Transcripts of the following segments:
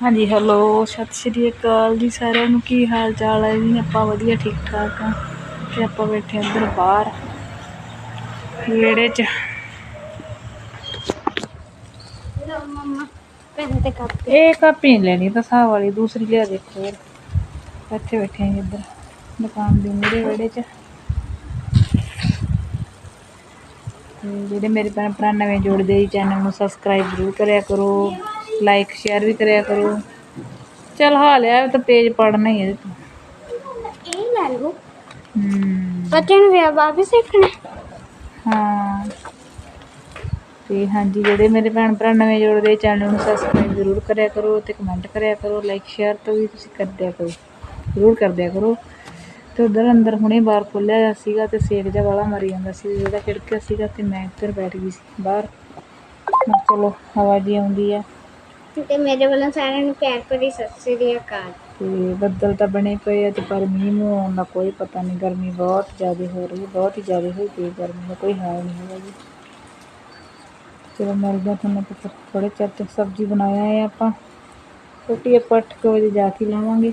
ਹਾਂਜੀ ਹੈਲੋ ਸਤਿ ਸ਼੍ਰੀ ਅਕਾਲ ਜੀ ਸਾਰਿਆਂ ਨੂੰ। ਕੀ ਹਾਲ ਚਾਲ ਹੈ ਜੀ? ਆਪਾਂ ਵਧੀਆ, ਠੀਕ ਠਾਕ ਆ ਤੇ ਆਪਾਂ ਬੈਠੇ ਆਂ ਅੰਦਰ ਬਾਹਰ ਵਿਹੜੇ 'ਚ। ਇਹ ਕਾਪੀ ਨਹੀਂ ਲੈਣੀ, ਤਾਂ ਸਾਹ ਵਾਲੀ ਦੂਸਰੀ ਲਿਆ ਦੇਖੋ ਇੱਥੇ ਬੈਠੇ ਆਂ ਇੱਧਰ, ਦੁਕਾਨ ਦੇ ਮੂਹਰੇ ਵਿਹੜੇ 'ਚ। ਜਿਹੜੇ ਮੇਰੇ ਭੈਣ ਭਰਾ ਨਵੇਂ ਜੁੜਦੇ ਜੀ, ਚੈਨਲ ਨੂੰ ਸਬਸਕ੍ਰਾਈਬ ਜ਼ਰੂਰ ਕਰਿਆ ਕਰੋ। ਲਾਈਕ ਸ਼ੇਅਰ ਵੀ ਕਰਿਆ ਕਰੋ। ਚਲ ਹਾਲ ਆ ਤਾਂ ਪੇਜ ਪੜਨਾ ਹੀ ਹੈ ਇਹ ਲੈ ਲਓ। ਹਮ ਬੱਚੇ ਨੂੰ ਵੀ ਬਾਅਦ ਵੀ ਸਿੱਖਣਾ। ਹਾਂ। ਤੇ ਹਾਂਜੀ ਜਿਹੜੇ ਮੇਰੇ ਭੈਣ ਭਰਾ ਨਵੇਂ ਜੁੜਦੇ ਚੈਨਲ ਨੂੰ ਸਬਸਕ੍ਰਾਈਬ ਜ਼ਰੂਰ ਕਰਿਆ ਕਰੋ ਤੇ ਕਮੈਂਟ ਕਰਿਆ ਕਰੋ ਲਾਈਕ ਸ਼ੇਅਰ ਤਾਂ ਵੀ ਤੁਸੀਂ ਕਰਦਿਆ ਕਰੋ। ਜ਼ਰੂਰ ਕਰਦਿਆ ਕਰੋ। ਤੇ ਉਧਰ ਅੰਦਰ ਹੁਣੇ ਬਾਹਰ ਖੋਲ੍ਹਿਆ ਹੋਇਆ ਸੀਗਾ ਤੇ ਸੇਕ ਜਿਹਾ ਵਾਲਾ ਮਰੀ ਜਾਂਦਾ ਸੀ ਜਿਹੜਾ ਖਿੜਕਿਆ ਸੀਗਾ ਤੇ ਮੈਂ ਇੱਧਰ ਬੈਠ ਗਈ ਸੀ ਬਾਹਰ। ਮੈਂ ਕਿਹਾ ਚਲੋ ਹਵਾ ਜੀ ਆਉਂਦੀ ਆ। ਤੇ ਮੇਰੇ ਵੱਲੋਂ ਸਾਰਿਆਂ ਨੂੰ ਪਿਆਰ ਭਰੀ ਸਤਿ ਸ੍ਰੀ ਅਕਾਲ। ਤੇ ਬੱਦਲ ਤਾਂ ਬਣੇ ਪਏ ਆ ਤੇ ਪਰ ਮੀਂਹ ਮੂੰਹ ਆਉਣ ਦਾ ਕੋਈ ਪਤਾ ਨਹੀਂ, ਗਰਮੀ ਬਹੁਤ ਜ਼ਿਆਦਾ ਹੋ ਰਹੀ ਹੈ, ਬਹੁਤ ਹੀ ਜ਼ਿਆਦਾ ਹੋਈ ਪਈ ਗਰਮੀ ਦਾ, ਕੋਈ ਹਾਲ ਨਹੀਂ ਹੈਗਾ ਜੀ। ਚਲੋ ਮਿਲਦੇ ਤੁਹਾਨੂੰ ਫਿਰ ਥੋੜੇ ਚਿਰ ਤੱਕ ਸਬਜ਼ੀ ਬਣਾਇਆ ਹੈ ਆਪਾਂ। ਰੋਟੀ ਆਪਾਂ ਅੱਠ ਕੁ ਵਜੇ ਜਾ ਕੇ ਲਾਵਾਂਗੇ।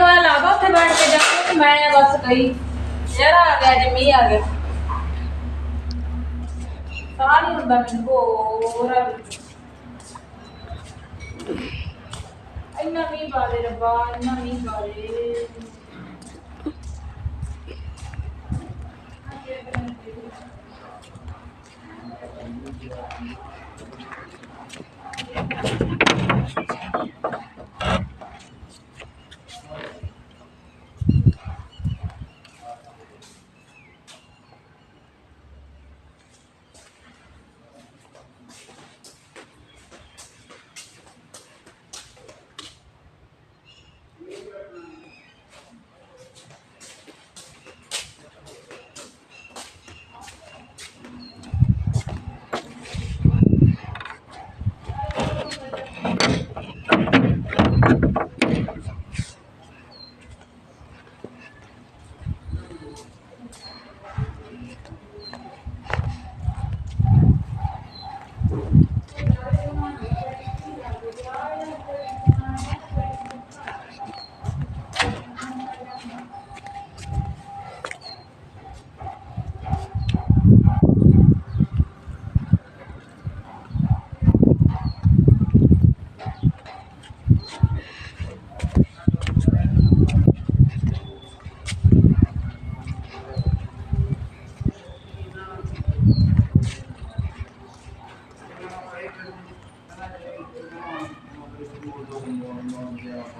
ਮੈਨੂੰ ਆ ਲੱਗਦਾ ਉੱਥੇ ਬੈਠ ਕੇ ਜਾ ਕੇ ਮੈਂ ਬਸ ਗਈ ਯਾਰ ਆ ਗਿਆ ਜੇ ਮੀਂਹ ਆ ਗਿਆ। ਸਾਹ ਨਹੀਂ ਹੁੰਦਾ ਮੈਨੂੰ, ਹੋਰ ਇੰਨਾ ਮੀਂਹ ਬਾਰੇ ਰੱਬਾ, ਇੰਨਾ ਮੀਂਹ ਬਾਰੇ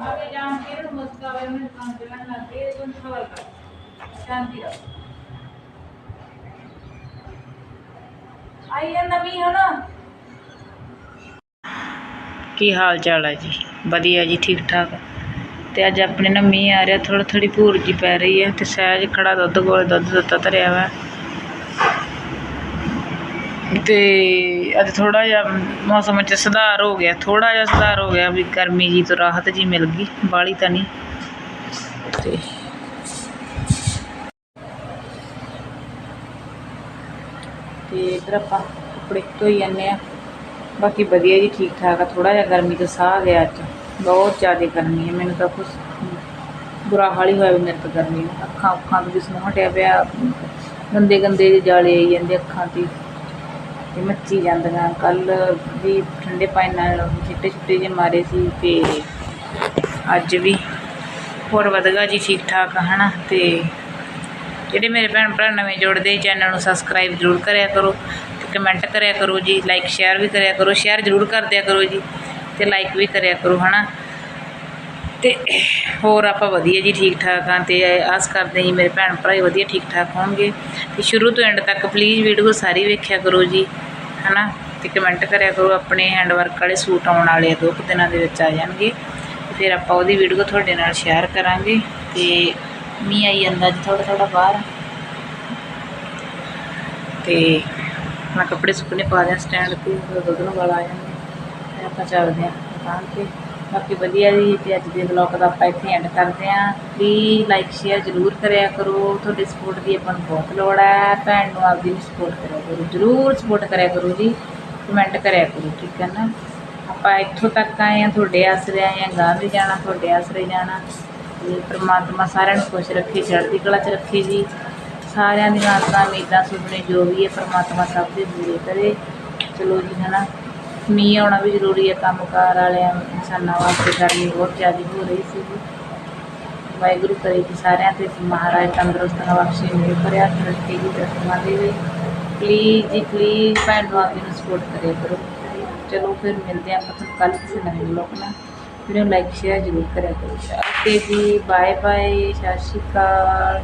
ਆਗੇ ਜਾਣ ਕੇ ਤੇ ਮੁਸਕਾ ਵੇ ਮੈਂ ਦੁਕਾਨ ਤੇ ਲੈਣ ਲੱਗ ਆਈ ਜਾਂਦਾ ਵੀ ਹਨਾ ਕੀ ਹਾਲ ਚਾਲ ਹੈ ਜੀ? ਵਧੀਆ ਜੀ, ਠੀਕ ਠਾਕ। ਤੇ ਅੱਜ ਆਪਣੇ ਨਾ ਮੀਂਹ ਆ ਰਿਹਾ ਥੋੜਾ ਥੋੜੀ ਭੂਰ ਜੀ ਪੈ ਰਹੀ ਹੈ ਤੇ ਸਹਿਜ ਖੜਾ ਦੁੱਧ ਕੋਲ ਦੁੱਧ ਦਿੱਤਾ ਧਰਿਆ ਵਾ। ਤੇ ਅੱਜ ਥੋੜਾ ਜਿਹਾ ਮੌਸਮ 'ਚ ਸੁਧਾਰ ਹੋ ਗਿਆ ਥੋੜਾ ਜਿਹਾ ਸੁਧਾਰ ਹੋ ਗਿਆ ਵੀ ਗਰਮੀ ਜੀ ਤੋਂ ਰਾਹਤ ਜੀ ਮਿਲ ਗਈ ਬਾਲੀ ਤਾਂ ਨਹੀਂ। ਤੇ ਤੇ ਇਧਰ ਆਪਾਂ ਕੱਪੜੇ ਧੋਈ ਜਾਂਦੇ ਆ ਬਾਕੀ ਵਧੀਆ ਜੀ ਠੀਕ ਠਾਕ ਆ ਥੋੜਾ ਜਿਹਾ ਗਰਮੀ ਤੋਂ ਸਾਹ ਗਿਆ ਅੱਜ। ਬਹੁਤ ਜ਼ਿਆਦਾ ਗਰਮੀ ਹੈ, ਮੈਨੂੰ ਤਾਂ ਕੁਛ ਬੁਰਾ ਹਾਲ ਹੀ ਹੋਇਆ ਵੀ ਮੇਰੇ ਤੋਂ ਗਰਮੀ ਨਾਲ। ਅੱਖਾਂ ਅੱਖਾਂ ਤੋਂ ਵੀ ਨੂੰ ਹਟਿਆ ਪਿਆ। ਗੰਦੇ ਗੰਦੇ ਜਿਹੇ ਜਾਲੇ ਆਈ ਜਾਂਦੇ ਅੱਖਾਂ ਤੇ। ਤੇ ਮੱਚੀ ਜਾਂਦੀਆਂ। ਕੱਲ ਵੀ ਠੰਡੇ ਪਾਣੀ ਨਾਲ ਚਿੱਟੇ ਛਿੱਟੇ ਜਿਹੇ ਮਾਰੇ ਸੀ ਤੇ ਅੱਜ ਵੀ ਹੋਰ ਵਧਗਾ ਜੀ ਠੀਕ ਠਾਕ ਆ ਹਨਾ? ਤੇ ਜਿਹੜੇ ਮੇਰੇ ਭੈਣ ਭਰਾ ਨਵੇਂ ਜੁੜਦੇ, ਚੈਨਲ ਨੂੰ ਸਬਸਕ੍ਰਾਈਬ ਜ਼ਰੂਰ ਕਰਿਆ ਕਰੋ ਤੇ ਕਮੈਂਟ ਕਰਿਆ ਕਰੋ ਜੀ, ਲਾਈਕ, ਸ਼ੇਅਰ ਵੀ ਕਰਿਆ ਕਰੋ, ਸ਼ੇਅਰ ਜ਼ਰੂਰ ਕਰ ਦਿਆ ਕਰੋ ਜੀ ਤੇ ਲਾਈਕ ਵੀ ਕਰਿਆ ਕਰੋ, ਹਨਾ? ਤੇ ਹੋਰ ਆਪਾਂ ਵਧੀਆ ਜੀ ਠੀਕ ਠਾਕ ਹਾਂ ਤੇ ਆਸ ਕਰਦੇ ਜੀ, ਮੇਰੇ ਭੈਣ ਭਰਾ ਹੀ ਵਧੀਆ ਠੀਕ ਠਾਕ ਹੋਣਗੇ। ਤੇ ਸ਼ੁਰੂ ਤੋਂ ਐਂਡ ਤੱਕ ਪਲੀਜ਼ ਵੀਡੀਓ ਸਾਰੀ ਵੇਖਿਆ ਕਰੋ ਜੀ, ਹਨਾ? ਤੇ ਕਮੈਂਟ ਕਰਿਆ ਕਰੋ, ਆਪਣੇ ਹੈਂਡਵਰਕ ਵਾਲੇ ਸੂਟ ਆਉਣ ਵਾਲੇ ਦੋ ਕੁ ਦਿਨਾਂ ਦੇ ਵਿੱਚ ਆ ਜਾਣਗੇ। ਫਿਰ ਆਪਾਂ ਉਹਦੀ ਵੀਡੀਓ ਤੁਹਾਡੇ ਨਾਲ ਸ਼ੇਅਰ ਕਰਾਂਗੇ ਤੇ ਮੀਂਹ ਆਈ ਜਾਂਦਾ ਜੀ ਥੋੜਾ ਥੋੜਾ ਬਾਹਰ। ਤੇ ਮੈਂ ਕੱਪੜੇ ਸੁੱਕਣੇ ਪਾ ਦਿਆਂ ਸਟੈਂਡ ਤੇ ਫਿਰ ਦੁੱਧ ਨੂੰ ਵਾਲਾ ਆ ਜਾਂਦੇ ਆਪਾਂ ਚੱਲਦੇ ਹਾਂ ਦੁਕਾਨ ਤੇ। ਬਾਕੀ ਵਧੀਆ ਜੀ, ਤੇ ਅੱਜ ਦੇ ਵਲੌਗ ਦਾ ਆਪਾਂ ਇੱਥੇ ਐਂਡ ਕਰਦੇ ਹਾਂ। ਪਲੀਜ਼ ਲਾਈਕ ਸ਼ੇਅਰ ਜ਼ਰੂਰ ਕਰਿਆ ਕਰੋ। ਤੁਹਾਡੀ ਸਪੋਰਟ ਦੀ ਆਪਾਂ ਨੂੰ ਬਹੁਤ ਲੋੜ ਹੈ। ਭੈਣ ਨੂੰ ਆਪਦੀ ਨੂੰ ਸਪੋਰਟ ਕਰਿਆ ਕਰੋ। ਜ਼ਰੂਰ ਸਪੋਰਟ ਕਰਿਆ ਕਰੋ ਜੀ। ਕਮੈਂਟ ਕਰਿਆ ਕਰੋ, ਠੀਕ ਹੈ ਨਾ? ਆਪਾਂ ਇੱਥੋਂ ਤੱਕ ਆਏ ਹਾਂ ਤੁਹਾਡੇ ਆਸਰੇ ਆਏ ਹਾਂ ਗਾਂ ਵੀ ਜਾਣਾ, ਤੁਹਾਡੇ ਆਸਰੇ ਜਾਣਾ। ਤੇ ਪ੍ਰਮਾਤਮਾ ਸਾਰਿਆਂ ਨੂੰ ਖੁਸ਼ ਰੱਖੇ, ਚੜ੍ਹਦੀ ਕਲਾ 'ਚ ਰੱਖੇ ਜੀ। ਸਾਰਿਆਂ ਦੀਆਂ ਆਸਾਂ, ਉਮੀਦਾਂ, ਸੁਪਨੇ ਜੋ ਵੀ ਹੈ, ਪ੍ਰਮਾਤਮਾ ਸਭ ਦੇ ਪੂਰੇ ਕਰੇ। ਚਲੋ ਜੀ, ਹਨਾ। ਮੀਂਹ ਆਉਣਾ ਵੀ ਜ਼ਰੂਰੀ ਹੈ, ਕੰਮਕਾਰ ਵਾਲਿਆਂ, ਇਨਸਾਨਾਂ ਵਾਸਤੇ ਗਰਮੀ ਬਹੁਤ ਜ਼ਿਆਦਾ ਹੋ ਰਹੀ ਸੀ ਜੀ। ਵਾਹਿਗੁਰੂ ਕਰੇ ਜੀ ਸਾਰਿਆਂ ਤੇ, ਮਹਾਰਾਜ ਤੰਦਰੁਸਤ ਬਖਸ਼ੇ ਮੇਰੇ ਭਰਿਆ ਰੱਖੇ ਜੀ, ਦਰਸ਼ਨਾਂ ਦੇ ਵੀ ਪਲੀਜ਼ ਜੀ ਪਲੀਜ਼ ਭੈਣ ਨੂੰ ਆਪਣੀ ਨੂੰ ਸਪੋਰਟ ਕਰੇ ਕਰੋ। ਚਲੋ ਫਿਰ ਮਿਲਦੇ ਆਪਾਂ ਤੁਹਾਨੂੰ ਕੱਲ ਕਿਸੇ ਨਵੇਂ ਵਲੋਗ ਨਾਲ। ਵੀਡੀਓ ਲਾਈਕ ਸ਼ੇਅਰ ਜ਼ਰੂਰ ਕਰਿਆ ਕਰੋ। ਓਕੇ ਜੀ ਬਾਏ ਬਾਏ ਸਤਿ ਸ਼੍ਰੀ ਅਕਾਲ।